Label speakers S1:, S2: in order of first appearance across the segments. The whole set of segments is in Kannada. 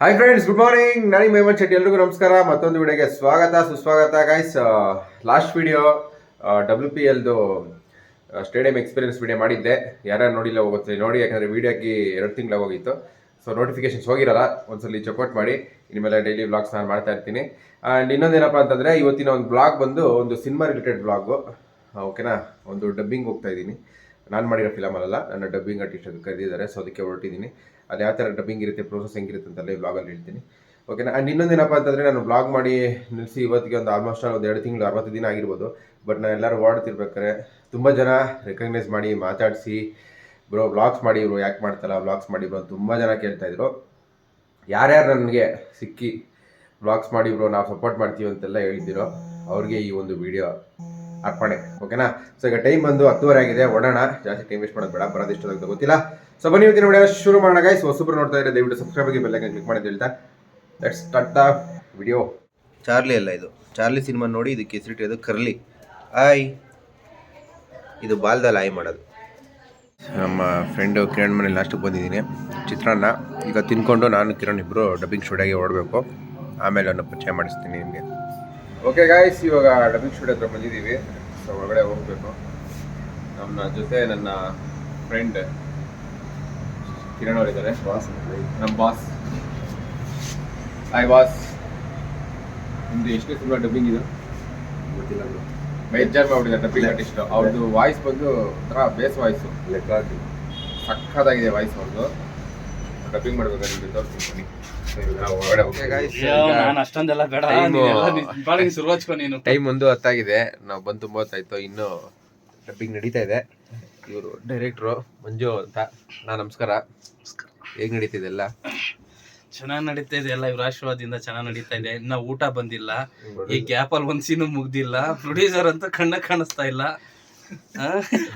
S1: ಹಾಯ್ ಫ್ರೆಂಡ್ಸ್ ಗುಡ್ ಮಾರ್ನಿಂಗ್ ನಾನು ಮೇಮನ್ ಶೆಟ್ಟಿ ಎಲ್ರಿಗೂ ನಮಸ್ಕಾರ. ಮತ್ತೊಂದು ವಿಡಿಯೋಗೆ ಸ್ವಾಗತ, ಸುಸ್ವಾಗತ guys last video W P ಎಲ್ದು stadium experience video ಮಾಡಿದ್ದೆ. ಯಾರ್ಯಾರು ನೋಡಿಲ್ಲ ಹೋಗುತ್ತೆ ನೋಡಿ, ಯಾಕಂದರೆ ವಿಡಿಯೋಗೆ ಎರಡು ತಿಂಗಳು ಹೋಗಿತ್ತು. ಸೊ ನೋಟಿಫಿಕೇಶನ್ಸ್ ಹೋಗಿರಲ್ಲ, ಒಂದ್ಸಲಿ ಚೆಕ್ಔಟ್ ಮಾಡಿ. ಇನ್ಮೇಲೆ ಡೈಲಿ ವ್ಲಾಗ್ಸ್ ನಾನು ಮಾಡ್ತಾ ಇರ್ತೀನಿ. ಆ್ಯಂಡ್ ಇನ್ನೊಂದೇನಪ್ಪ ಅಂತಂದರೆ, ಇವತ್ತಿನ ಒಂದು ಬ್ಲಾಗ್ ಬಂದು ಒಂದು ಸಿನಿಮಾ ರಿಲೇಟೆಡ್ ಬ್ಲಾಗು ಓಕೆನಾ ಒಂದು ಡಬ್ಬಿಂಗ್ ಹೋಗ್ತಾ ಇದ್ದೀನಿ. ನಾನು ಮಾಡಿರೋ ಫಿಲಮಲ್ಲ ನನ್ನ ಡಬ್ಬಿಂಗ್ ಆರ್ಟಿಸ್ಟ್ ಕರೆದಿದ್ದಾರೆ ಸೊ ಅದಕ್ಕೆ ಹೊರಟಿದ್ದೀನಿ. ಅದು ಯಾವ ಥರ ಡಬ್ಬಿಂಗ್ ಇರುತ್ತೆ ಪ್ರೋಸೆಸ್ ಹೆಂಗಿರುತ್ತೆ ಅಂತೆಲ್ಲ ಈ ಬ್ಲಾಗಲ್ಲಿ ಹೇಳ್ತೀನಿ. ಓಕೆನಾ ಆ್ಯಂಡ್ ಇನ್ನೊಂದೇನಪ್ಪ ಅಂತಂದರೆ ನಾನು ಬ್ಲಾಗ್ ಮಾಡಿ ನಿಲ್ಲಿಸಿ ಇವತ್ತಿಗೆ ಒಂದು ಆಲ್ಮೋಸ್ಟ್ ಒಂದು ಎರಡು ತಿಂಗಳು, ಅರವತ್ತು ದಿನ ಆಗಿರ್ಬೋದು. ಬಟ್ ನಾನು ಎಲ್ಲರೂ ಓಡ್ತಿರ್ಬೇಕಾದ್ರೆ ತುಂಬ ಜನ ರೆಕಗ್ನೈಸ್ ಮಾಡಿ, ಮಾತಾಡಿಸಿ ಬ್ರೋ ಬ್ಲಾಗ್ಸ್ ಮಾಡಿ ಇವರು ಯಾಕೆ ಮಾಡ್ತಲ್ಲ ಬ್ಲಾಗ್ಸ್ ಮಾಡಿ ಬ್ರೋ ತುಂಬ ಜನ ಕೇಳ್ತಾಯಿದ್ರು ಯಾರ್ಯಾರು ನನಗೆ ಸಿಕ್ಕಿ ಬ್ಲಾಗ್ಸ್ ಮಾಡಿ ಬ್ರೋ ನಾವು ಸಪೋರ್ಟ್ ಮಾಡ್ತೀವಿ ಅಂತೆಲ್ಲ ಹೇಳಿದ್ದೀರೋ ಅವ್ರಿಗೆ ಈ ಒಂದು ವಿಡಿಯೋ ಅರ್ಪಣೆ. ಓಕೆನಾ ಸೊ ಈಗ ಟೈಮ್ ಬಂದು ಹತ್ತುವರೆ ಆಗಿದೆ. ಓಡೋಣ ಜಾಸ್ತಿ ಟೈಮ್ ವೇಸ್ಟ್ ಮಾಡೋದು ಬೇಡ. ಬರೋದಿಷ್ಟು ಗೊತ್ತಿಲ್ಲ. ಸೊ ಬನ್ನಿ ಇವತ್ತಿನ ವಿಡಿಯೋ ಶುರು ಮಾಡೋಣ ಗೈಸ್ ಹೊಸಬ್ರು ನೋಡ್ತಾ ಇದ್ರೆ ದಯವಿಟ್ಟು ಸಬ್ಸ್ಕ್ರೈಬ್ ಆಗಿ ಬೆಲ್ಲೈಕನ್ ಕ್ಲಿಕ್ ಮಾಡಿ ಅಂತ ಹೇಳ್ತಾ. Let's start the video Charlie ಅಲ್ಲ ಇದು. ಚಾರ್ಲಿ ಸಿನಿಮಾ ನೋಡಿ ಇದಕ್ಕೆ ಅದು ಕರ್ಲಿ. ಆಯ್ ಇದು ಬಾಲ್ದಲ್ಲಿ ಆಯ್ ಮಾಡೋದು. ನಮ್ಮ ಫ್ರೆಂಡು ಕಿರಣ್ ಮನೇಲಿ ಲಾಸ್ಟಿಗೆ ಬಂದಿದ್ದೀನಿ. ಚಿತ್ರಾನ್ನ ಈಗ ತಿನ್ಕೊಂಡು ನಾನು ಕಿರಣ್ ಇಬ್ಬರು ಡಬ್ಬಿಂಗ್ ಸ್ಟುಡಿಯೋಗೆ ಓಡಬೇಕು. ಆಮೇಲೆ ಅವನ್ನ ಪರಿಚಯ ಮಾಡಿಸ್ತೀನಿ ನಿಮಗೆ. ಓಕೆ ಗಾಯ್ಸ್ ಇವಾಗ ಡಬ್ಬಿಂಗ್ ಸ್ಟುಡಿಯೋ ಹತ್ರ ಬಂದಿದ್ದೀವಿ. ಸೊ ಒಳಗಡೆ ಹೋಗಬೇಕು. ನಮ್ಮ ಜೊತೆ ನನ್ನ ಫ್ರೆಂಡ್ ಕಿರಣ್ ಅವರಿದ್ದಾರೆ ನಮ್ಮ ಬಾಸ್. Hi boss. ನಿಮ್ದು ಎಷ್ಟು ಸಿನಿಮಾ ಡಬ್ಬಿಂಗ್ ಇದು? ಮೇಜರ್ ಮಾಡ್ಬಿಟ್ಟಿದ್ದಾರೆ ಡಬ್ಬಿಂಗ್ ಆರ್ಟಿಸ್ಟ್ ಅವ್ರದ್ದು ವಾಯ್ಸ್ ಬಂದು ಒಂಥರ ಬೇಸ್ ವಾಯ್ಸು ಸಖತ್ತಾಗಿದೆ ವಾಯ್ಸ್ ಅವ್ರದ್ದು ಡಬ್ಬಿಂಗ್ ಮಾಡ್ಬೇಕಾದ್ರೆ ಟೈಮ್ ಒಂದು ಹೊತ್ತಾಗಿದೆ. ನಾವು ಬಂದು ಹೊತ್ತಾಯ್ತು. ಇನ್ನು ಡಬ್ಬಿಂಗ್ ನಡೀತಾ ಇದೆ. ಇವರು ಡೈರೆಕ್ಟ್ರು ಮಂಜು ಅಂತ. ನಾ ನಮಸ್ಕಾರ. ಹೇಗೆ ನಡೀತಿದೆ ಎಲ್ಲ?
S2: ಚೆನ್ನಾಗ್ ನಡೀತಾ ಇದೆ ಎಲ್ಲ ಇವ್ರ ಆಶೀರ್ವಾದದಿಂದ ಚೆನ್ನಾಗ್ ನಡೀತಾ ಇದೆ. ಇನ್ನ ಊಟ ಬಂದಿಲ್ಲ. ಈ ಗ್ಯಾಪ್ ಅಲ್ಲಿ ಒಂದ್ ಸೀನು ಮುಗ್ದಿಲ್ಲ. ಪ್ರೊಡ್ಯೂಸರ್ ಅಂತ ಕಣ್ಣ ಕಾಣಿಸ್ತಾ ಇಲ್ಲ.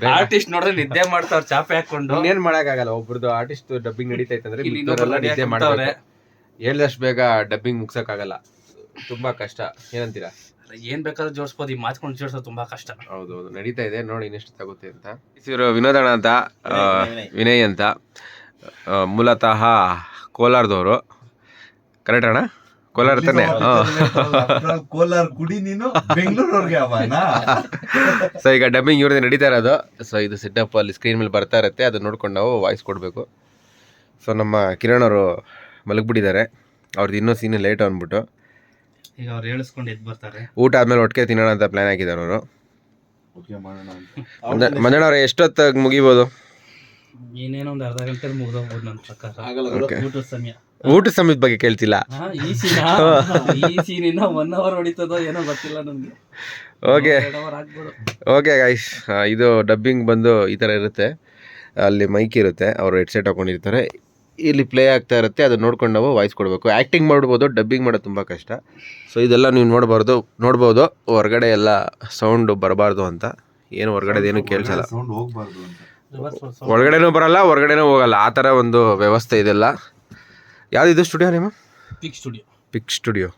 S2: ಆರ್ಟಿಸ್ಟ್ ನೋಡಿದ್ರೆ ನಿದ್ದೆ ಮಾಡ್ತಾವ್ರ ಚಾಪೆ ಹಾಕೊಂಡು.
S1: ಏನ್ ಮಾಡಕ್ಕಾಗಲ್ಲ ಒಬ್ರದ್ದು ಆರ್ಟಿಸ್ಟ್ ಡಬ್ಬಿಂಗ್ ನಡೀತಾ ಇತ್ತಂದ್ರೆ ಹೇಳಿದಷ್ಟು ಬೇಗ ಡಬ್ಬಿಂಗ್ ಮುಗ್ಸಕ್ಕಾಗಲ್ಲ. ತುಂಬಾ ಕಷ್ಟ. ಏನಂತೀರಾ?
S2: ಏನ್ ಬೇಕಾದ್ರೂ ಜೋಡಿಸ್ಬೋದು. ಈ ಮಾತ್ಕೊಂಡು ಜೋಡಿಸೋದು ತುಂಬಾ ಕಷ್ಟ.
S1: ಹೌದು ಹೌದು ನಡೀತಾ ಇದೆ. ನೋಡಿ ಇನ್ನೆಷ್ಟು ತಗೋತೆ ಅಂತ. ಇವರು ವಿನೋದಣ್ಣ ಅಂತ ಆ, ವಿನಯ್ ಅಂತ. ಆ, ಮೂಲತಃ ಕೋಲಾರದವರು. ಕರೆಕ್ಟ್ ಅಣ್ಣ? ಕೋಲಾರ ತಾನೆ?
S3: ಕೋಲಾರ ಕುಡಿ ನೀನು? ಬೆಂಗಳೂರವ್ರಿಗೆ ಅವನ
S1: ಸೊ ಈಗ ಡಬ್ಬಿಂಗ್ ಇವ್ರದ್ದು ನಡೀತಾ ಇರೋದು. ಸೊ ಇದು ಸೆಟಪ್ ಅಲ್ಲಿ ಸ್ಕ್ರೀನ್ ಮೇಲೆ ಬರ್ತಾ ಇರುತ್ತೆ. ಅದನ್ನ ನೋಡ್ಕೊಂಡು ನಾವು ವಾಯ್ಸ್ ಕೊಡಬೇಕು. ಸೊ ನಮ್ಮ ಕಿರಣ್ ಅವರು ಮಲಗಿಬಿಟ್ಟಿದ್ದಾರೆ. ಅವ್ರದ್ದು ಇನ್ನೂ ಸೀನ್ ಲೇಟ್ ಅಂದ್ಬಿಟ್ಟು.
S2: ಈಗ ಅವ್ರು ಹೇಳಿಸ್ಕೊಂಡು ಎದ್ ಬರ್ತಾರೆ.
S1: ಊಟ ಆದ್ಮೇಲೆ ಒಟ್ಟಿಗೆ ತಿನ್ನೋಣ ಅಂತ ಪ್ಲಾನ್ ಹಾಕಿದ್ದಾರೆ ಅವರು.
S3: ಓಕೆ ಮಾಡೋಣ ಅಂತ.
S1: ಮಂಜಣ್ಣ ಅವ್ರೆ ಎಷ್ಟೊತ್ತಾಗಿ ಮುಗಿಬೋದು?
S2: ಏನೇನೋ ಒಂದು ಅರ್ಧ ಗಂಟೆ ಮುಗ್ದೋಗ್ಬೋದು ನನ್ನ ಪ್ರಕಾರ. ಊಟದ ಸಮಯ.
S1: ಊಟದ ಸಮಯದ ಬಗ್ಗೆ ಕೇಳ್ತಿಲ್ಲ.
S2: ಈ ಸೀನ್ ಈ ಸೀನ್ ಇನ್ನ ಒನ್ ಅವರ್ ಹೊಡಿತದೋ ಏನೋ ಗೊತ್ತಿಲ್ಲ ನಮ್ಗೆ
S1: ಓಕೆ ಓಕೆ ಗೈಸ್ ಇದು ಡಬ್ಬಿಂಗ್ ಬಂದು ಈ ಥರ ಇರುತ್ತೆ. ಅಲ್ಲಿ ಮೈಕ್ ಇರುತ್ತೆ. ಅವರು ಹೆಡ್ಸೆಟ್ ಹಾಕೊಂಡಿರ್ತಾರೆ. ಇಲ್ಲಿ ಪ್ಲೇ ಆಗ್ತಾ ಇರುತ್ತೆ ಅದನ್ನ ನೋಡ್ಕೊಂಡು ನಾವು ವಾಯ್ಸ್ ಕೊಡಬೇಕು. ಆ್ಯಕ್ಟಿಂಗ್ ಮಾಡ್ಬೋದು ಡಬ್ಬಿಂಗ್ ಮಾಡೋದು ತುಂಬ ಕಷ್ಟ. ಸೊ ಇದೆಲ್ಲ ನೀವು ನೋಡಬಾರ್ದು. ನೋಡ್ಬೋದು ಹೊರಗಡೆ ಎಲ್ಲ ಸೌಂಡು ಬರಬಾರ್ದು ಅಂತ. ಏನು ಹೊರಗಡೆ ಏನು ಕೇಳಿಸಲ್ಲ. ಒಳಗಡೆನೂ ಬರಲ್ಲ ಹೊರಗಡೆನೂ ಹೋಗಲ್ಲ. ಆ ಥರ ಒಂದು ವ್ಯವಸ್ಥೆ ಇದೆಲ್ಲ. ಯಾವುದಿದು ಸ್ಟುಡಿಯೋ ನಿಮ್ಮ?
S2: Pick studio
S1: pick studio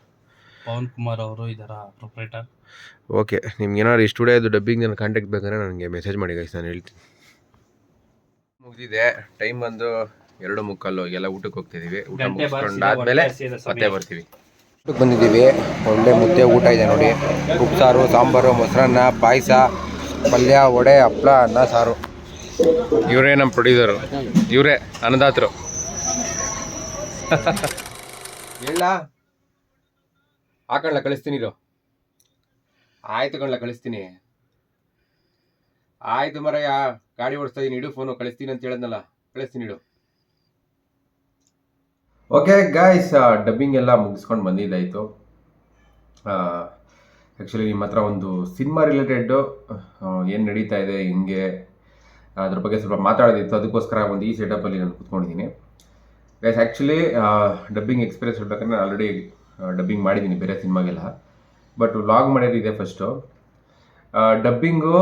S2: Pavan Kumar ಅವರು ಇದರ ಪ್ರೊಪ್ರೈಟರ್
S1: ಓಕೆ ನಿಮ್ಗೆ ಏನಾದ್ರು ಈ ಸ್ಟುಡಿಯೋದು ಡಬ್ಬಿಂಗ್ ನನ್ನ ಕಾಂಟ್ಯಾಕ್ಟ್ ಬೇಕಂದ್ರೆ ನನಗೆ ಮೆಸೇಜ್ ಮಾಡಿ ಗೈಸ್ ನಾನು ಹೇಳ್ತೀನಿ. ಮುಗಿದಿದೆ. ಟೈಮ್ ಬಂದು ಎರಡು ಮುಕ್ಕಾಲು ಎಲ್ಲ ಊಟಕ್ಕೆ ಹೋಗ್ತಿದೀವಿ. ಊಟ ಮುಗಿಸ್ಕೊಂಡಾದ್ಮೇಲೆ. ಮತ್ತೆ ಬರ್ತೀವಿ. ಊಟಕ್ಕೆ ಬಂದಿದ್ದೀವಿ. ಒಳ್ಳೆ ಮುದ್ದೆ ಊಟ ಇದೆ ನೋಡಿ. ಉಪ್ಸಾರು ಸಾಂಬಾರು ಮೊಸರನ್ನ ಪಾಯಸ ಪಲ್ಯ ವಡೆ ಹಪ್ಪಳ ಅನ್ನ ಸಾರು. ಇವರೇ ನಮ್ಮ ಪ್ರೊಡ್ಯೂಸರು ಇವರೇ ಅನ್ನದಾತರು. ಹೇಳ. ಹಾಕಣ್ಣ ಕಳಿಸ್ತೀನಿ ಇರು. ಆಯ್ತು ಕಣ್ಣ ಕಳಿಸ್ತೀನಿ. ಆಯ್ತು ಮರಯ್ಯ ಗಾಡಿ ಓಡಿಸ್ತಾ ಇದೀನಿ. ಇಡು ಫೋನು ಕಳಿಸ್ತೀನಿ ಅಂತ ಹೇಳಿದ್ನಲ್ಲ. ಕಳಿಸ್ತೀನಿ ಇಡು. ಓಕೆ ಗಾಯ್ಸ್ ಡಬ್ಬಿಂಗ್ ಎಲ್ಲ ಮುಗಿಸ್ಕೊಂಡು ಬಂದಿದ್ದಾಯಿತು. ಆ್ಯಕ್ಚುಲಿ ನಿಮ್ಮ ಹತ್ರ ಒಂದು ಸಿನಿಮಾ ರಿಲೇಟೆಡ್ ಏನು ನಡೀತಾ ಇದೆ, ಹಿಂಗೆ, ಅದ್ರ ಬಗ್ಗೆ ಸ್ವಲ್ಪ ಮಾತಾಡೋದಿತ್ತು. ಅದಕ್ಕೋಸ್ಕರ ಒಂದು ಈ ಸೆಟಪ್ಪಲ್ಲಿ ನಾನು ಕೂತ್ಕೊಂಡಿದ್ದೀನಿ. ಗೈಸ್ ಆ್ಯಕ್ಚುಲಿ ಡಬ್ಬಿಂಗ್ ಎಕ್ಸ್ಪೀರಿಯನ್ಸ್ ಹೇಳ್ಬೇಕಂದ್ರೆ ನಾನು ಆಲ್ರೆಡಿ ಡಬ್ಬಿಂಗ್ ಮಾಡಿದ್ದೀನಿ ಬೇರೆ ಸಿನಿಮಾಗೆಲ್ಲ ಬಟ್ ವ್ಲಾಗ್ ಮಾಡೋದಿದೆ ಫಸ್ಟು ಡಬ್ಬಿಂಗು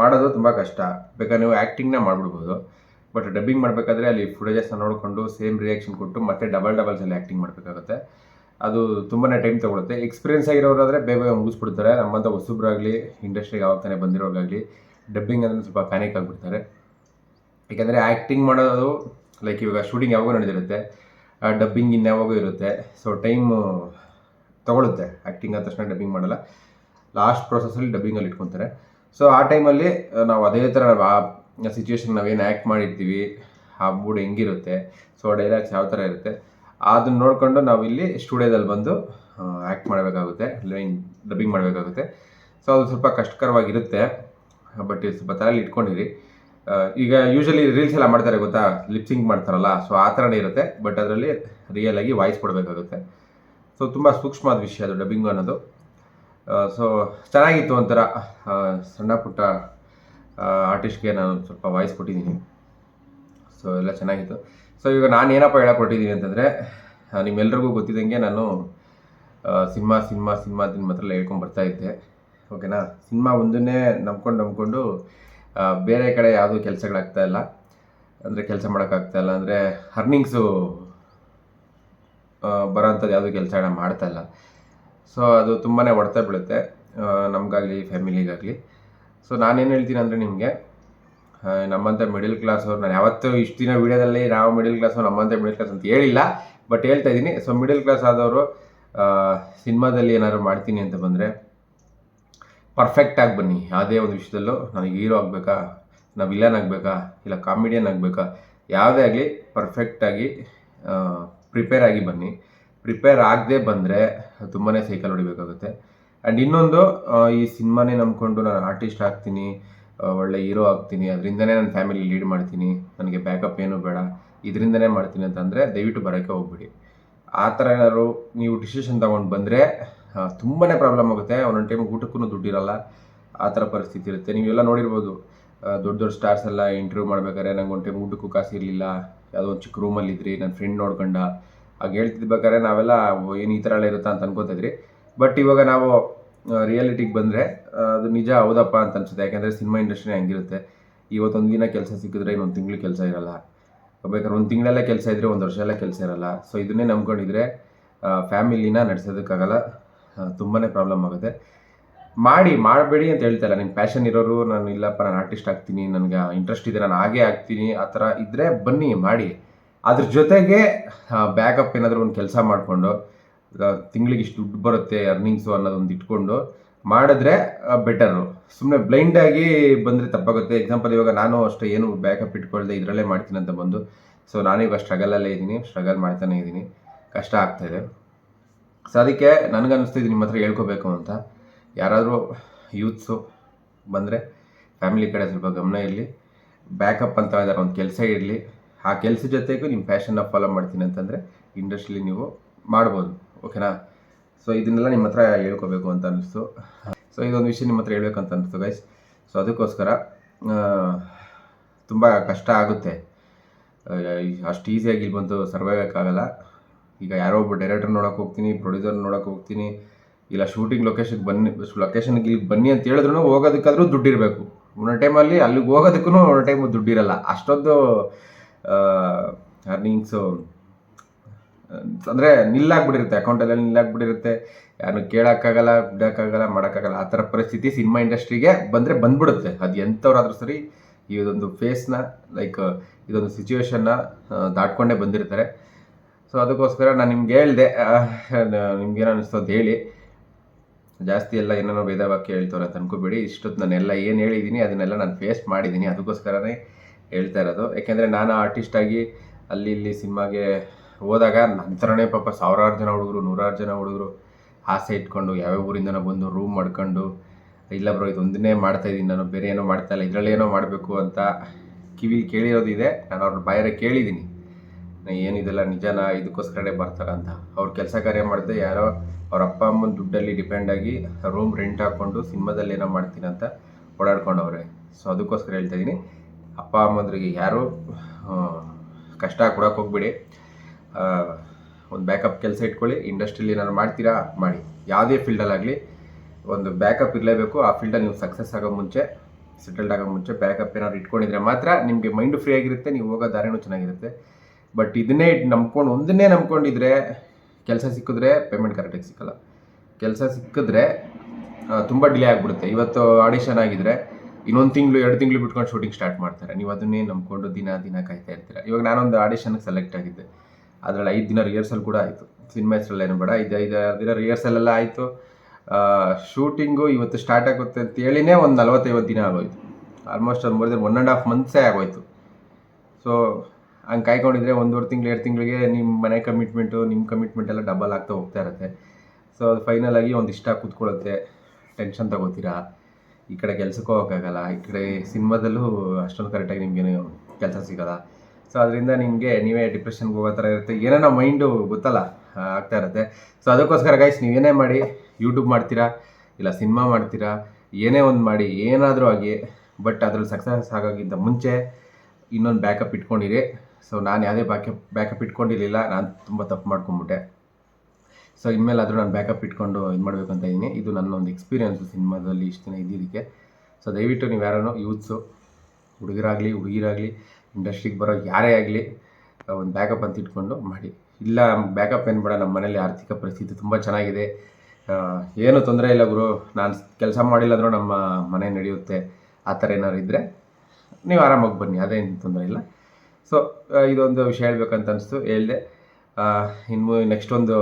S1: ಮಾಡೋದು ತುಂಬ ಕಷ್ಟ. ಬೇಕಾದ್ರೆ ನೀವು ಆ್ಯಕ್ಟಿಂಗ್ನ ಮಾಡ್ಬಿಡ್ಬೋದು. ಬಟ್ ಡಬ್ಬಿಂಗ್ ಮಾಡಬೇಕಾದ್ರೆ ಅಲ್ಲಿ ಫುಟೇಜಸ್ನ ನೋಡಿಕೊಂಡು ಸೇಮ್ ರಿಯಾಕ್ಷನ್ ಕೊಟ್ಟು ಮತ್ತೆ ಡಬಲ್ ಡಬಲ್ಸಲ್ಲಿ ಆ್ಯಕ್ಟಿಂಗ್ ಮಾಡಬೇಕಾಗುತ್ತೆ. ಅದು ತುಂಬಾ ಟೈಮ್ ತೊಗೊಳುತ್ತೆ. ಎಕ್ಸ್ಪೀರಿಯನ್ಸ್ ಆಗಿರೋರಾದರೆ ಬೇಗ ಬೇಗ ಮುಗಿಸ್ಬಿಡ್ತಾರೆ. ನಮ್ಮಂಥ ಹೊಸಬ್ರಾಗಲಿ ಇಂಡಸ್ಟ್ರಿಗೆ ಯಾವಾಗ ತಾನೇ ಬಂದಿರೋರಾಗಲಿ ಡಬ್ಬಿಂಗ್ ಅಂದರೆ ಸ್ವಲ್ಪ ಪ್ಯಾನಿಕ್ ಆಗಿಬಿಡ್ತಾರೆ. ಏಕೆಂದರೆ ಆ್ಯಕ್ಟಿಂಗ್ ಮಾಡೋದು ಲೈಕ್ ಇವಾಗ ಶೂಟಿಂಗ್ ಯಾವಾಗ ನಡೆದಿರುತ್ತೆ. ಡಬ್ಬಿಂಗ್ ಇನ್ಯಾವಾಗೂ ಇರುತ್ತೆ. ಸೊ ಟೈಮು ತಗೊಳುತ್ತೆ. ಆ್ಯಕ್ಟಿಂಗ್ ಆದ ತಕ್ಷಣ ಡಬ್ಬಿಂಗ್ ಮಾಡಲ್ಲ. ಲಾಸ್ಟ್ ಪ್ರೊಸೆಸಲ್ಲಿ ಡಬ್ಬಿಂಗಲ್ಲಿ ಇಟ್ಕೊತಾರೆ. ಸೊ ಆ ಟೈಮಲ್ಲಿ ನಾವು ಅದೇ ಥರ ನಾವು ಸಿಚುವೇಶನ್ ನಾವೇನು ಆ್ಯಕ್ಟ್ ಮಾಡಿರ್ತೀವಿ, ಆ ಮೂಡ್ ಹೆಂಗಿರುತ್ತೆ ಸೊ ಡೈಲಾಗ್ಸ್ ಯಾವ ಥರ ಇರುತ್ತೆ ಅದನ್ನ ನೋಡಿಕೊಂಡು ನಾವು ಇಲ್ಲಿ ಸ್ಟುಡಿಯೋದಲ್ಲಿ ಬಂದು ಆ್ಯಕ್ಟ್ ಮಾಡಬೇಕಾಗುತ್ತೆ ಲೈನ್ ಡಬ್ಬಿಂಗ್ ಮಾಡಬೇಕಾಗುತ್ತೆ. ಸೊ ಅದು ಸ್ವಲ್ಪ ಕಷ್ಟಕರವಾಗಿರುತ್ತೆ ಬಟ್ ಸ್ವಲ್ಪ ತಲೆಯಲ್ಲಿ ಇಟ್ಕೊಂಡಿರಿ. ಈಗ ಯೂಶಲಿ ರೀಲ್ಸ್ ಎಲ್ಲ ಮಾಡ್ತಾರೆ ಗೊತ್ತಾ ಲಿಪ್ಸಿಂಗ್ ಮಾಡ್ತಾರಲ್ಲ ಸೊ ಆ ಥರನೇ ಇರುತ್ತೆ ಬಟ್ ಅದರಲ್ಲಿ ರಿಯಲ್ ಆಗಿ ವಾಯ್ಸ್ ಕೊಡಬೇಕಾಗುತ್ತೆ. ಸೊ ತುಂಬ ಸೂಕ್ಷ್ಮವಾದ ವಿಷಯ ಅದು ಡಬ್ಬಿಂಗು ಅನ್ನೋದು. ಸೊ ಚೆನ್ನಾಗಿತ್ತು ಒಂಥರ ಸಣ್ಣ ಪುಟ್ಟ ಆರ್ಟಿಸ್ಟ್ಗೆ ನಾನು ಸ್ವಲ್ಪ ವಾಯ್ಸ್ ಕೊಟ್ಟಿದ್ದೀನಿ. ಸೊ ಎಲ್ಲ ಚೆನ್ನಾಗಿತ್ತು. ಸೊ ಈಗ ನಾನು ಏನಪ್ಪ ಹೇಳಕೊಟ್ಟಿದ್ದೀನಿ ಕೊಟ್ಟಿದ್ದೀನಿ ಅಂತಂದರೆ ನಿಮ್ಮೆಲ್ರಿಗೂ ಗೊತ್ತಿದ್ದಂಗೆ ನಾನು ಸಿನಿಮಾ ಸಿನಿಮಾ ಸಿನಿಮಾ ನಿಮ್ಮ ಹತ್ರ ಹೇಳ್ಕೊಂಡು ಬರ್ತಾ ಇದ್ದೆ. ಓಕೆನಾ ಸಿನಿಮಾ ಒಂದನ್ನೇ ನಂಬ್ಕೊಂಡು ನಂಬ್ಕೊಂಡು ಬೇರೆ ಕಡೆ ಯಾವುದೂ ಕೆಲಸಗಳಾಗ್ತಾ ಇಲ್ಲ. ಅಂದರೆ ಕೆಲಸ ಮಾಡೋಕ್ಕಾಗ್ತಾ ಇಲ್ಲ. ಅಂದರೆ ಅರ್ನಿಂಗ್ಸು ಬರೋಂಥದ್ದು ಯಾವುದೂ ಕೆಲಸ ಮಾಡ್ತಾ ಇಲ್ಲ. ಸೊ ಅದು ತುಂಬಾ ಹೊಡೆತ ಬೀಳುತ್ತೆ. ನಮಗಾಗಲಿ ಫ್ಯಾಮಿಲಿಗಾಗಲಿ ಸೊ ನಾನೇನು ಹೇಳ್ತೀನಿ ಅಂದರೆ ನಿಮಗೆ ನಮ್ಮಂಥ ಮಿಡಲ್ ಕ್ಲಾಸ್ ಅವ್ರು ನಾನು ಯಾವತ್ತೂ ಇಷ್ಟು ದಿನ ವೀಡಿಯೋದಲ್ಲಿ ನಾವು middle class middle middle class ಅಂತ ಹೇಳಿಲ್ಲ ಬಟ್ ಹೇಳ್ತಾ ಇದ್ದೀನಿ. ಸೊ ಮಿಡಲ್ ಕ್ಲಾಸ್ ಆದವರು ಸಿನಿಮಾದಲ್ಲಿ ಏನಾದ್ರು ಮಾಡ್ತೀನಿ ಅಂತ ಬಂದರೆ ಪರ್ಫೆಕ್ಟಾಗಿ ಬನ್ನಿ. ಯಾವುದೇ ಒಂದು ವಿಷಯದಲ್ಲೂ ನನಗೆ ಹೀರೋ ಆಗಬೇಕಾ, ನಾವು ವಿಲನ್ ಆಗಬೇಕಾ, ಇಲ್ಲ ಕಾಮಿಡಿಯನ್ ಆಗಬೇಕಾ, ಯಾವುದೇ ಆಗಲಿ ಪರ್ಫೆಕ್ಟಾಗಿ ಪ್ರಿಪೇರ್ ಆಗಿ ಬನ್ನಿ. ಪ್ರಿಪೇರ್ ಆಗದೆ ಬಂದರೆ ತುಂಬಾ ಸೈಕಲ್ ಹೊಡಿಬೇಕಾಗುತ್ತೆ. ಆ್ಯಂಡ್ ಇನ್ನೊಂದು ಈ ಸಿನಿಮಾನೇ ನಂಬ್ಕೊಂಡು ನಾನು ಆರ್ಟಿಸ್ಟ್ ಆಗ್ತೀನಿ ಒಳ್ಳೆ ಹೀರೋ ಆಗ್ತೀನಿ, ಅದರಿಂದನೇ ನನ್ನ ಫ್ಯಾಮಿಲಿ ಲೀಡ್ ಮಾಡ್ತೀನಿ, ನನಗೆ ಬ್ಯಾಕಪ್ ಏನೂ ಬೇಡ, ಇದರಿಂದನೇ ಮಾಡ್ತೀನಿ ಅಂತಂದರೆ ದಯವಿಟ್ಟು ಬರೋಕ್ಕೆ ಹೋಗ್ಬಿಡಿ. ಆ ಥರ ಏನಾದ್ರು ನೀವು ಡಿಸಿಷನ್ ತೊಗೊಂಡು ಬಂದರೆ ತುಂಬಾ ಪ್ರಾಬ್ಲಮ್ ಆಗುತ್ತೆ, ಒಂದೊಂದು ಟೈಮ್ ಊಟಕ್ಕೂ ದುಡ್ಡಿರಲ್ಲ, ಆ ಥರ ಪರಿಸ್ಥಿತಿ ಇರುತ್ತೆ. ನೀವೆಲ್ಲ ನೋಡಿರ್ಬೋದು ದೊಡ್ಡ ದೊಡ್ಡ ಸ್ಟಾರ್ಸ್ ಎಲ್ಲ ಇಂಟರ್ವ್ಯೂ ಮಾಡ್ಬೇಕಾದ್ರೆ ನಂಗೆ ಒಂದು ಟೈಮ್ ಊಟಕ್ಕೂ ಕಾಸು ಇರಲಿಲ್ಲ, ಯಾವುದೋ ಒಂದು ಚಿಕ್ಕ ರೂಮಲ್ಲಿದ್ರಿ ನನ್ನ ಫ್ರೆಂಡ್ ನೋಡ್ಕೊಂಡ ಆಗ ಹೇಳ್ತಿದ್ಬೇಕಾದ್ರೆ ನಾವೆಲ್ಲ ಏನು ಈ ಥರ ಎಲ್ಲ ಇರುತ್ತಾ ಅಂತ ಅನ್ಕೋತಿದ್ರಿ ಬಟ್ ಇವಾಗ ನಾವು ರಿಯಾಲಿಟಿಗೆ ಬಂದರೆ ಅದು ನಿಜ ಹೌದಪ್ಪ ಅಂತ ಅನ್ಸುತ್ತೆ. ಯಾಕೆಂದರೆ ಸಿನಿಮಾ ಇಂಡಸ್ಟ್ರಿ ಹಂಗಿರುತ್ತೆ. ಇವತ್ತೊಂದು ದಿನ ಕೆಲಸ ಸಿಕ್ಕಿದ್ರೆ ಇನ್ನೊಂದು ತಿಂಗಳು ಕೆಲಸ ಇರಲ್ಲ. ಬೇಕಾದ್ರೆ ಒಂದು ತಿಂಗಳೆಲ್ಲ ಕೆಲಸ ಇದ್ದರೆ ಒಂದು ವರ್ಷ ಎಲ್ಲ ಕೆಲಸ ಇರಲ್ಲ. ಸೊ ಇದನ್ನೇ ನಂಬ್ಕೊಂಡಿದ್ರೆ ಫ್ಯಾಮಿಲಿನ ನಡೆಸೋದಕ್ಕಾಗಲ್ಲ. ತುಂಬಾ ಪ್ರಾಬ್ಲಮ್ ಆಗುತ್ತೆ. ಮಾಡಿ, ಮಾಡಬೇಡಿ ಅಂತ ಹೇಳ್ತಾರೆ ನಿಮ್ಮ ಪ್ಯಾಷನ್ ಇರೋರು, ನಾನು ಇಲ್ಲಪ್ಪ, ನಾನು ಆರ್ಟಿಸ್ಟ್ ಆಗ್ತೀನಿ, ನನಗೆ ಇಂಟ್ರೆಸ್ಟ್ ಇದೆ, ನಾನು ಹಾಗೆ ಆಗ್ತೀನಿ, ಆ ಥರ ಇದ್ದರೆ ಬನ್ನಿ, ಮಾಡಿ. ಅದ್ರ ಜೊತೆಗೆ ಬ್ಯಾಕಪ್ ಏನಾದರೂ ಒಂದು ಕೆಲಸ ಮಾಡಿಕೊಂಡು ತಿಂಗಳಿಗೆ ಇಷ್ಟು ದುಡ್ಡು ಬರುತ್ತೆ ಅರ್ನಿಂಗ್ಸು ಅನ್ನೋದೊಂದು ಇಟ್ಕೊಂಡು ಮಾಡಿದ್ರೆ ಬೆಟರು ಸುಮ್ಮನೆ ಬ್ಲೈಂಡಾಗಿ ಬಂದರೆ ತಪ್ಪಾಗುತ್ತೆ. ಎಕ್ಸಾಂಪಲ್ ಇವಾಗ ನಾನು ಅಷ್ಟೇ ಏನು ಬ್ಯಾಕಪ್ ಇಟ್ಕೊಳ್ಳದೆ ಇದರಲ್ಲೇ ಮಾಡ್ತೀನಿ ಅಂತ ಬಂದು. ಸೊ ನಾನೀಗ ಸ್ಟ್ರಗಲಲ್ಲೇ ಇದ್ದೀನಿ ಸ್ಟ್ರಗಲ್ ಮಾಡ್ತಾನೆ ಇದ್ದೀನಿ. ಕಷ್ಟ ಆಗ್ತಾಯಿದೆ ಸೊ ಅದಕ್ಕೆ ನನಗನ್ನಿಸ್ತಿದ್ದು ನಿಮ್ಮ ಹತ್ರ ಹೇಳ್ಕೋಬೇಕು ಅಂತ. ಯಾರಾದರೂ ಯೂತ್ಸು ಬಂದರೆ ಫ್ಯಾಮಿಲಿ ಕಡೆ ಸ್ವಲ್ಪ ಗಮನ ಇರಲಿ. ಬ್ಯಾಕಪ್ ಅಂತ ಇದ್ದಾರೆ ಒಂದು ಕೆಲಸ ಇರಲಿ. ಆ ಕೆಲಸ ಜೊತೆಗೂ ನಿಮ್ಮ ಫ್ಯಾಷನ್ನ ಫಾಲೋ ಮಾಡ್ತೀನಿ ಅಂತಂದರೆ ಇಂಡಸ್ಟ್ರಿಲಿ ನೀವು ಮಾಡ್ಬೋದು. ಓಕೆನಾ? ಸೊ ಇದನ್ನೆಲ್ಲ ನಿಮ್ಮ ಹತ್ರ ಹೇಳ್ಕೋಬೇಕು ಅಂತ ಅನ್ನಿಸ್ತು ಸೊ ಇದೊಂದು ವಿಷಯ ನಿಮ್ಮ ಹತ್ರ ಹೇಳ್ಬೇಕಂತ ಅಂತ ಅನಿಸ್ತು ಗೈಸ್ ಸೊ ಅದಕ್ಕೋಸ್ಕರ ತುಂಬ ಕಷ್ಟ ಆಗುತ್ತೆ. ಅಷ್ಟು ಈಸಿಯಾಗಿ ಇಲ್ಲಿ ಬಂದು ಸರ್ವೈವ್ ಆಗೋಲ್ಲ ಈಗ ಯಾರೋ ಒಬ್ಬ ಡೈರೆಕ್ಟರ್ ನೋಡೋಕೆ ಹೋಗ್ತೀನಿ ಪ್ರೊಡ್ಯೂಸರ್ ನೋಡೋಕೆ ಹೋಗ್ತೀನಿ, ಇಲ್ಲ ಶೂಟಿಂಗ್ ಲೊಕೇಶನ್ಗೆ ಬನ್ನಿ ಲೊಕೇಶನ್ಗೆ ಇಲ್ಲಿ ಬನ್ನಿ ಅಂತ ಹೇಳಿದ್ರು ಹೋಗೋದಕ್ಕಾದ್ರೂ ದುಡ್ಡಿರಬೇಕು. ಒಂದೊಂದು ಟೈಮಲ್ಲಿ ಅಲ್ಲಿಗೆ ಹೋಗೋದಕ್ಕೂ ಒಂದೊಂದು ಟೈಮ್ ದುಡ್ಡಿರಲ್ಲ. ಅಷ್ಟೊಂದು ಅರ್ನಿಂಗ್ಸು ಅಂದರೆ ನಿಲ್ಲಾಗ್ಬಿಟ್ಟಿರುತ್ತೆ ಅಕೌಂಟಲ್ಲಿ ನಿಲ್ಲಾಗ್ಬಿಟ್ಟಿರುತ್ತೆ. ಯಾರನ್ನು ಕೇಳೋಕ್ಕಾಗಲ್ಲ, ಬಿಡೋಕ್ಕಾಗಲ್ಲ, ಮಾಡೋಕ್ಕಾಗಲ್ಲ, ಆ ಥರ ಪರಿಸ್ಥಿತಿ ಸಿನಿಮಾ ಇಂಡಸ್ಟ್ರಿಗೆ ಬಂದರೆ ಬಂದ್ಬಿಡುತ್ತೆ. ಅದು ಎಂಥವ್ರಾದ್ರೂ ಸರಿ ಇದೊಂದು ಫೇಸ್ನ ಲೈಕ್ ಇದೊಂದು ಸಿಚುವೇಶನ್ನ ದಾಟ್ಕೊಂಡೇ ಬಂದಿರ್ತಾರೆ. ಸೊ ಅದಕ್ಕೋಸ್ಕರ ನಾನು ನಿಮ್ಗೆ ಹೇಳ್ದೆ ನಿಮ್ಗೇನು ಅನಿಸ್ತು ಅಂತ ಹೇಳಿ. ಜಾಸ್ತಿ ಎಲ್ಲ ಏನೇನೋ ಭೇದ ವಾಕ್ಯ ಹೇಳ್ತಾರೆ ಅಂತ ಅನ್ಕೋಬೇಡಿ. ಇಷ್ಟೊತ್ತು ನಾನೆಲ್ಲ ಏನು ಹೇಳಿದ್ದೀನಿ ಅದನ್ನೆಲ್ಲ ನಾನು ಫೇಸ್ ಮಾಡಿದ್ದೀನಿ ಅದಕ್ಕೋಸ್ಕರನೇ ಹೇಳ್ತಾ ಇರೋದು. ಯಾಕೆಂದರೆ ನಾನು ಆರ್ಟಿಸ್ಟಾಗಿ ಅಲ್ಲಿ ಇಲ್ಲಿ ಸಿನಿಮಾಗೆ ಹೋದಾಗ ನನ್ನ ಥರನೇ ಪಾಪ ಸಾವಿರಾರು ಜನ ಹುಡುಗರು, ನೂರಾರು ಜನ ಹುಡುಗರು ಆಸೆ ಇಟ್ಕೊಂಡು ಯಾವ್ಯಾವ ಊರಿಂದ ಬಂದು ರೂಮ್ ಮಾಡ್ಕೊಂಡು, ಇಲ್ಲ ಬ್ರೋ ಇದೊಂದನ್ನೇ ಮಾಡ್ತಾ ಇದ್ದೀನಿ ನಾನು ಬೇರೆ ಏನೋ ಮಾಡ್ತಾ ಇಲ್ಲ, ಇದರಲ್ಲಿ ಏನೋ ಮಾಡಬೇಕು ಅಂತ ಕಿವಿ ಕೇಳಿರೋದಿದೆ ನಾನು ಅವ್ರ ಬಾಯರೇ ಕೇಳಿದ್ದೀನಿ ಏನಿದೆಲ್ಲ ನಿಜಾನ, ಇದಕ್ಕೋಸ್ಕರನೇ ಬರ್ತಾರ ಅಂತ. ಅವ್ರ ಕೆಲಸ ಕಾರ್ಯ ಮಾಡಿದೆ ಯಾರೋ ಅವ್ರ ಅಪ್ಪ ಅಮ್ಮನ ದುಡ್ಡಲ್ಲಿ ಡಿಪೆಂಡ್ ಆಗಿ ರೂಮ್ ರೆಂಟ್ ಹಾಕ್ಕೊಂಡು ಸಿನಿಮಾದಲ್ಲಿ ಏನೋ ಮಾಡ್ತೀನಿ ಅಂತ ಓಡಾಡ್ಕೊಂಡವ್ರೆ. ಸೊ ಅದಕ್ಕೋಸ್ಕರ ಹೇಳ್ತಾ ಇದ್ದೀನಿ ಅಪ್ಪ ಅಮ್ಮಂದ್ರಿಗೆ ಯಾರು ಕಷ್ಟ ಕೊಡೋಕೆ ಹೋಗ್ಬಿಡಿ. ಒಂದು ಬ್ಯಾಕಪ್ ಕೆಲಸ ಇಟ್ಕೊಳ್ಳಿ ಇಂಡಸ್ಟ್ರಿಲಿ ಏನಾದ್ರು ಮಾಡ್ತೀರಾ? ಮಾಡಿ. ಯಾವುದೇ ಫೀಲ್ಡಲ್ಲಾಗಲಿ ಒಂದು ಬ್ಯಾಕಪ್ ಇರಲೇಬೇಕು. ಆ ಫೀಲ್ಡಲ್ಲಿ ನೀವು ಸಕ್ಸಸ್ ಆಗೋ ಮುಂಚೆ ಸೆಟಲ್ಡ್ ಆಗೋ ಮುಂಚೆ ಬ್ಯಾಕಪ್ ಏನಾದ್ರು ಇಟ್ಕೊಂಡಿದ್ರೆ ಮಾತ್ರ ನಿಮಗೆ ಮೈಂಡ್ ಫ್ರೀ ಆಗಿರುತ್ತೆ, ನೀವು ಹೋಗೋ ದಾರಿನೂ ಚೆನ್ನಾಗಿರುತ್ತೆ. ಬಟ್ ಇದನ್ನೇ ನಂಬ್ಕೊಂಡು, ಒಂದನ್ನೇ ನಂಬ್ಕೊಂಡಿದ್ರೆ ಕೆಲಸ ಸಿಕ್ಕಿದ್ರೆ ಪೇಮೆಂಟ್ ಕರೆಕ್ಟಾಗಿ ಸಿಕ್ಕಲ್ಲ. ಕೆಲಸ ಸಿಕ್ಕಿದ್ರೆ ತುಂಬ ಡಿಲೇ ಆಗಿಬಿಡುತ್ತೆ. ಇವತ್ತು ಆಡಿಷನ್ ಆಗಿದ್ರೆ, ಇನ್ನೊಂದು ತಿಂಗಳು, ಎರಡು ತಿಂಗಳು ಬಿಟ್ಕೊಂಡು ಶೂಟಿಂಗ್ ಸ್ಟಾರ್ಟ್ ಮಾಡ್ತಾರೆ. ನೀವು ಅದನ್ನೇ ನಂಬ್ಕೊಂಡು ದಿನ ದಿನ ಕಾಯ್ತಾ ಇರ್ತೀರ. ಇವಾಗ ನಾನೊಂದು ಆಡಿಷನ್ಗೆ ಸೆಲೆಕ್ಟ್ ಆಗಿದ್ದೆ. ಅದರಲ್ಲಿ ಐದು ದಿನ ರಿಹರ್ಸಲ್ ಕೂಡ ಆಯಿತು. ಸಿನಿಮಾ ಹೆಸರಲ್ಲಿ ಏನು ಬೇಡ, ಐದು ಐದು ದಿನ ರಿಹರ್ಸಲ್ ಎಲ್ಲ ಆಯಿತು. ಶೂಟಿಂಗು ಇವತ್ತು ಸ್ಟಾರ್ಟ್ ಆಗುತ್ತೆ ಅಂತ ಹೇಳಿನೇ ಒಂದು ನಲ್ವತ್ತೈವತ್ತು ದಿನ ಆಗೋಯ್ತು. ಆಲ್ಮೋಸ್ಟ್ ಅದು more than one and half ಮಂತ್ಸೇ ಆಗೋಯ್ತು. ಸೊ ಹಂಗೆ ಕಾಯ್ಕೊಂಡಿದ್ರೆ ಒಂದೂವರೆ ತಿಂಗಳು, ಎರಡು ತಿಂಗಳಿಗೆ ನಿಮ್ಮ ಮನೆ ಕಮಿಟ್ಮೆಂಟು ನಿಮ್ಮ ಕಮಿಟ್ಮೆಂಟ್ ಎಲ್ಲ ಡಬಲ್ ಆಗ್ತಾ ಹೋಗ್ತಾ ಇರುತ್ತೆ. ಸೊ ಅದು ಫೈನಲ್ ಆಗಿ ಒಂದು ಇಷ್ಟ ಕೂತ್ಕೊಳ್ಳುತ್ತೆ. ಟೆನ್ಷನ್ ತಗೋತೀರಾ? ಈ ಕಡೆ ಕೆಲಸಕ್ಕೂ ಹೋಗೋಕ್ಕಾಗಲ್ಲ. ಈ ಕಡೆ ಸಿನಿಮಾದಲ್ಲೂ ಅಷ್ಟೊಂದು ಕರೆಕ್ಟಾಗಿ ನಿಮಗೇನು ಕೆಲಸ ಸಿಗಲ್ಲ. ಸೊ ಅದರಿಂದ ನಿಮಗೆ ನೀವೇ ಡಿಪ್ರೆಷನ್ಗೆ ಹೋಗೋ ಥರ ಇರುತ್ತೆ. ಏನೇನೋ ಮೈಂಡು ಗೊತ್ತಲ್ಲ ಆಗ್ತಾ ಇರುತ್ತೆ. ಸೊ ಅದಕ್ಕೋಸ್ಕರ ಗೈಸ್ ನೀವು ಏನೇ ಮಾಡಿ ಯೂಟ್ಯೂಬ್ ಮಾಡ್ತೀರಾ, ಇಲ್ಲ ಸಿನಿಮಾ ಮಾಡ್ತೀರಾ, ಏನೇ ಒಂದು ಮಾಡಿ, ಏನಾದರೂ ಆಗಿ ಬಟ್ ಅದ್ರಲ್ಲಿ ಸಕ್ಸಸ್ ಆಗೋಕ್ಕಿಂತ ಮುಂಚೆ ಇನ್ನೊಂದು ಬ್ಯಾಕಪ್ ಇಟ್ಕೊಂಡಿರಿ. ಸೊ ನಾನು ಯಾವುದೇ ಬ್ಯಾಕಪ್ ಬ್ಯಾಕಪ್ ಇಟ್ಕೊಂಡಿರಲಿಲ್ಲ, ನಾನು ತುಂಬ ತಪ್ಪು ಮಾಡ್ಕೊಂಬಿಟ್ಟೆ. ಸೊ ಇನ್ಮೇಲೆ ಆದರೂ ನಾನು ಬ್ಯಾಕಪ್ ಇಟ್ಕೊಂಡು ಇದು ಮಾಡಬೇಕು ಅಂತ ಇದ್ದೀನಿ. ಇದು ನನ್ನ ಒಂದು ಎಕ್ಸ್ಪೀರಿಯನ್ಸು ಸಿನಿಮಾದಲ್ಲಿ ಇಷ್ಟು ದಿನ ಇದ್ದಿದ್ದಕ್ಕೆ. ಸೊ ದಯವಿಟ್ಟು ನೀವು ಯಾರೋ ಯೂತ್ಸು ಹುಡುಗರಾಗಲಿ, ಹುಡುಗಿರಾಗಲಿ ಇಂಡಸ್ಟ್ರಿಗೆ ಬರೋ ಯಾರೇ ಆಗಲಿ ಒಂದು ಬ್ಯಾಕಪ್ ಅಂತ ಇಟ್ಕೊಂಡು ಮಾಡಿ. ಇಲ್ಲ ಬ್ಯಾಕಪ್ ಏನು ಬೇಡ ನಮ್ಮ ಮನೇಲಿ ಆರ್ಥಿಕ ಪರಿಸ್ಥಿತಿ ತುಂಬ ಚೆನ್ನಾಗಿದೆ. ಏನೂ ತೊಂದರೆ ಇಲ್ಲ ಗುರು. ನಾನು ಕೆಲಸ ಮಾಡಿಲ್ಲ ಅಂದರೂ ನಮ್ಮ ಮನೆ ನಡೆಯುತ್ತೆ. ಆ ಥರ ಏನಾದ್ರು ಇದ್ದರೆ ನೀವು ಆರಾಮಾಗಿ ಬನ್ನಿ, ಅದೇನು ತೊಂದರೆ ಇಲ್ಲ. ಸೊ ಇದೊಂದು ವಿಷಯ ಹೇಳ್ಬೇಕಂತ ಅನಿಸ್ತು, ಹೇಳಿದೆ. ಇನ್ನು ನೆಕ್ಸ್ಟ್ ಒಂದು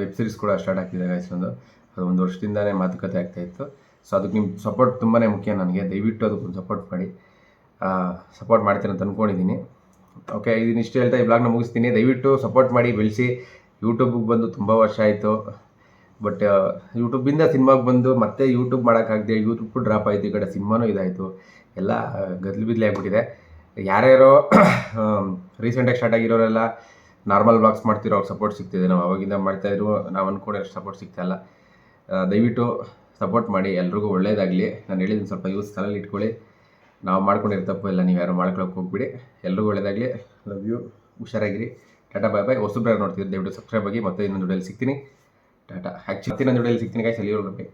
S1: ವೆಬ್ ಸೀರೀಸ್ ಕೂಡ ಸ್ಟಾರ್ಟ್ ಆಗ್ತಿದೆ ಒಂದು. ಅದು ಒಂದು ವರ್ಷದಿಂದನೇ ಮಾತುಕತೆ ಆಗ್ತಾಯಿತ್ತು ಸೊ ಅದಕ್ಕೆ ನಿಮ್ಮ ಸಪೋರ್ಟ್ ತುಂಬಾ ಮುಖ್ಯ ನನಗೆ. ದಯವಿಟ್ಟು ಅದಕ್ಕೊಂದು ಸಪೋರ್ಟ್ ಮಾಡಿ. ಸಪೋರ್ಟ್ ಮಾಡ್ತೀನಿ ಅಂತ ಅಂದ್ಕೊಂಡಿದ್ದೀನಿ ಓಕೆ ಇದನ್ನ ಇಷ್ಟು ಹೇಳ್ತಾ ಈ ಬ್ಲಾಗ್ನ ಮುಗಿಸ್ತೀನಿ. ದಯವಿಟ್ಟು ಸಪೋರ್ಟ್ ಮಾಡಿ, ಬೆಳೆಸಿ. ಯೂಟ್ಯೂಬಿಗೆ ಬಂದು ತುಂಬ ವರ್ಷ ಆಯಿತು. ಬಟ್ ಯೂಟ್ಯೂಬಿಂದ ಸಿನಿಮಾಗೆ ಬಂದು ಮತ್ತೆ ಯೂಟ್ಯೂಬ್ ಮಾಡೋಕ್ಕಾಗದೆ ಯೂಟ್ಯೂಬ್ ಡ್ರಾಪ್ ಆಯಿತು, ಈ ಕಡೆ ಸಿನಿಮಾನೂ ಇದಾಯಿತು. ಎಲ್ಲ ಗದ್ಲು ಬಿದ್ಲಿ ಆಗಿಬಿಟ್ಟಿದೆ. ಯಾರ್ಯಾರೋ ರೀಸೆಂಟಾಗಿ ಸ್ಟಾರ್ಟ್ ಆಗಿರೋರೆಲ್ಲ ನಾರ್ಮಲ್ ಬ್ಲಾಗ್ಸ್ ಮಾಡ್ತಿರೋ ಅವ್ರಿಗೆ ಸಪೋರ್ಟ್ ಸಿಗ್ತಿದೆ. ನಾವು ಅವಾಗಿಂದ ಮಾಡ್ತಾಯಿದ್ರು ನಾವು ಅಂದ್ಕೊಂಡೆ ಸಪೋರ್ಟ್ ಸಿಗ್ತಾಯಿಲ್ಲ ದಯವಿಟ್ಟು ಸಪೋರ್ಟ್ ಮಾಡಿ, ಎಲ್ರಿಗೂ ಒಳ್ಳೆಯದಾಗಲಿ ನಾನು ಹೇಳಿದ್ದೀನಿ ಸ್ವಲ್ಪ ಯೂಸ್ ತಲೆಯಲ್ಲಿ ಇಟ್ಕೊಳ್ಳಿ. ನಾವು ಮಾಡ್ಕೊಂಡಿರೋ ತಪ್ಪು ಇಲ್ಲ ನೀವು ಯಾರು ಮಾಡ್ಕೊಳಕ್ಕೆ ಹೋಗ್ಬಿಡಿ. ಎಲ್ಲರಿಗೂ ಒಳ್ಳೇದಾಗಲಿ. ಲವ್ ಯು ಹುಷಾರಾಗಿರಿ. ಟಾಟಾ ಬಾಯ್ ಬಾಯ್ ಹೊಸಬ್ರು ನೋಡ್ತಿದ್ರು ದಯವಿಟ್ಟು ಸಬ್ಸ್ಕ್ರೈಬ್ ಆಗಿ ಮತ್ತೆ ಇನ್ನೊಂದು ವಿಡಿಯೋಲಿ ಸಿಗ್ತೀನಿ. ಟಾಟಾ ಆ್ಯಕ್ಚುಲಿ ಇನ್ನೊಂದು ವಿಡಿಯೋಲಿ ಸಿಗ್ತೀನಿ ಸಲಿ ಬೈ